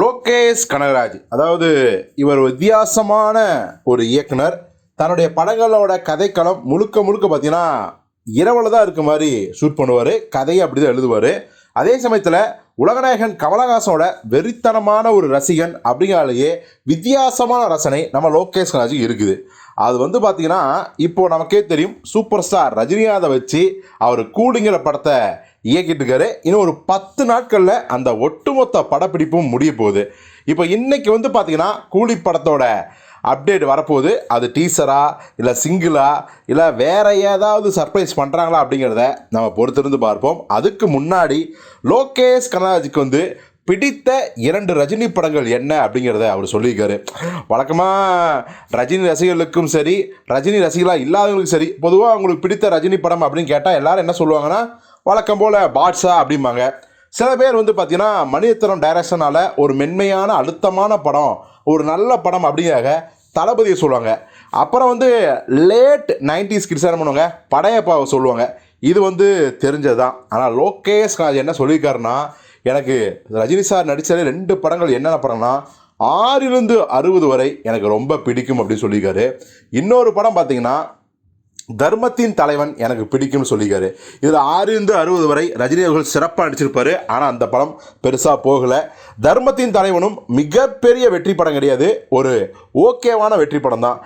லோகேஷ் கனகராஜ். அதாவது இவர் வித்தியாசமான ஒரு இயக்குனர். தன்னுடைய படங்களோட கதைக்களம் முழுக்க முழுக்க பார்த்தீங்கன்னா இரவில் தான் இருக்க மாதிரி ஷூட் பண்ணுவார். கதையை அப்படி தான் எழுதுவார். அதே சமயத்தில் உலகநாயகன் கமலஹாசனோட வெறித்தனமான ஒரு ரசிகன் அப்படிங்கிறாலேயே வித்தியாசமான ரசனை நம்ம லோகேஷ் கனகராஜுக்கு இருக்குது. அது வந்து பார்த்தீங்கன்னா இப்போ நமக்கே தெரியும் சூப்பர் ஸ்டார் ரஜினிகாந்தை வச்சு அவர் கூலிங்கிற படத்தை இயக்கிட்டு இருக்காரு இன்னும் ஒரு பத்து நாட்களில் அந்த ஒட்டுமொத்த படப்பிடிப்பும் முடிய போகுது. இப்போ இன்னைக்கு வந்து பார்த்தீங்கன்னா கூலி படத்தோட அப்டேட் வரப்போகுது. அது டீசரா இல்லை சிங்கிளா இல்லை வேற ஏதாவது சர்ப்ரைஸ் பண்ணுறாங்களா அப்படிங்கிறத நம்ம பொறுத்திருந்து பார்ப்போம். அதுக்கு முன்னாடி லோகேஷ் கனராஜுக்கு வந்து பிடித்த இரண்டு ரஜினி படங்கள் என்ன அப்படிங்கிறத அவர் சொல்லியிருக்காரு. வழக்கமாக ரஜினி ரசிகர்களுக்கும் சரி ரஜினி ரசிகர்களாக இல்லாதவங்களுக்கும் சரி பொதுவாக அவங்களுக்கு பிடித்த ரஜினி படம் அப்படின்னு கேட்டால் எல்லாரும் என்ன சொல்லுவாங்கன்னா வழக்கம் போல் பாட்ஷா அப்படிம்பாங்க. சில பேர் வந்து பார்த்தீங்கன்னா மணிரத்னம் டைரக்ஷனால் ஒரு மென்மையான அழுத்தமான படம் ஒரு நல்ல படம் அப்படிங்கிறாங்க தளபதியை சொல்லுவாங்க. அப்புறம் வந்து லேட் நைன்டிஸ் கிட்ஸ் என்ன பண்ணுவாங்க? படையப்பாவை சொல்லுவாங்க. இது வந்து தெரிஞ்சது தான் ஆனால் லோகேஷ் என்ன சொல்லியிருக்காருன்னா எனக்கு ரஜினி சார் நடித்தாலே ரெண்டு படங்கள் என்னென்ன படம்னா ஆறிலிருந்து அறுபது வரை எனக்கு ரொம்ப பிடிக்கும் அப்படின்னு சொல்லியிருக்காரு. இன்னொரு படம் பார்த்தீங்கன்னா தர்மத்தின் தலைவன் எனக்கு பிடிக்கும்னு சொல்லியிருக்காரு. இதில் ஆறிலிருந்து அறுபது வரை ரஜினி அவர்கள் சிறப்பாக நடிச்சிருப்பாரு. ஆனால் அந்த படம் பெருசாக போகலை. தர்மத்தின் தலைவனும் மிகப்பெரிய வெற்றி படம் கிடையாது. ஒரு ஓகேவான வெற்றி படம் தான்.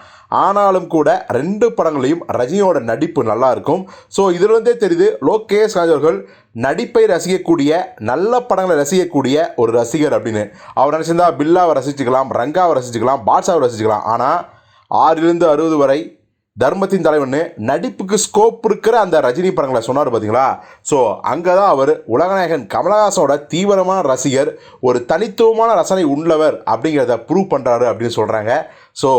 ஆனாலும் கூட ரெண்டு படங்களையும் ரஜினியோட நடிப்பு நல்லா இருக்கும். ஸோ இதிலிருந்தே தெரியுது லோகேஷ் ராஜ் அவர்கள் நடிப்பை ரசிக்கக்கூடிய நல்ல படங்களை ரசிக்கக்கூடிய ஒரு ரசிகர் அப்படின்னு. அவர் நினச்சிருந்தா பில்லாவை ரசிச்சுக்கலாம் ரங்காவை ரசிச்சுக்கலாம் பாட்ஷாவை ரசிச்சுக்கலாம். ஆனால் ஆறிலிருந்து அறுபது வரை தர்மத்தின் தலைவன் நடிப்புக்கு ஸ்கோப் இருக்கிற அந்த ரஜினி படங்களை சொன்னார் பார்த்தீங்களா ஸோ அங்கே தான் அவர் உலகநாயகன் கமலஹாசனோட தீவிரமான ரசிகர் ஒரு தனித்துவமான ரசனை உள்ளவர் அப்படிங்கிறத ப்ரூவ் பண்ணுறாரு அப்படின்னு சொல்கிறாங்க ஸோ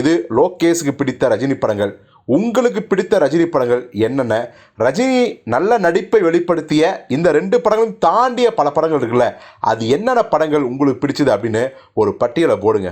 இது லோகேஷுக்கு பிடித்த ரஜினி படங்கள். உங்களுக்கு பிடித்த ரஜினி படங்கள் என்னென்ன? ரஜினி நல்ல நடிப்பை வெளிப்படுத்திய இந்த ரெண்டு படங்களும் தாண்டிய பல படங்கள் இருக்குல்ல அது என்னென்ன படங்கள் உங்களுக்கு பிடிச்சது அப்படின்னு ஒரு பட்டியலை போடுங்க.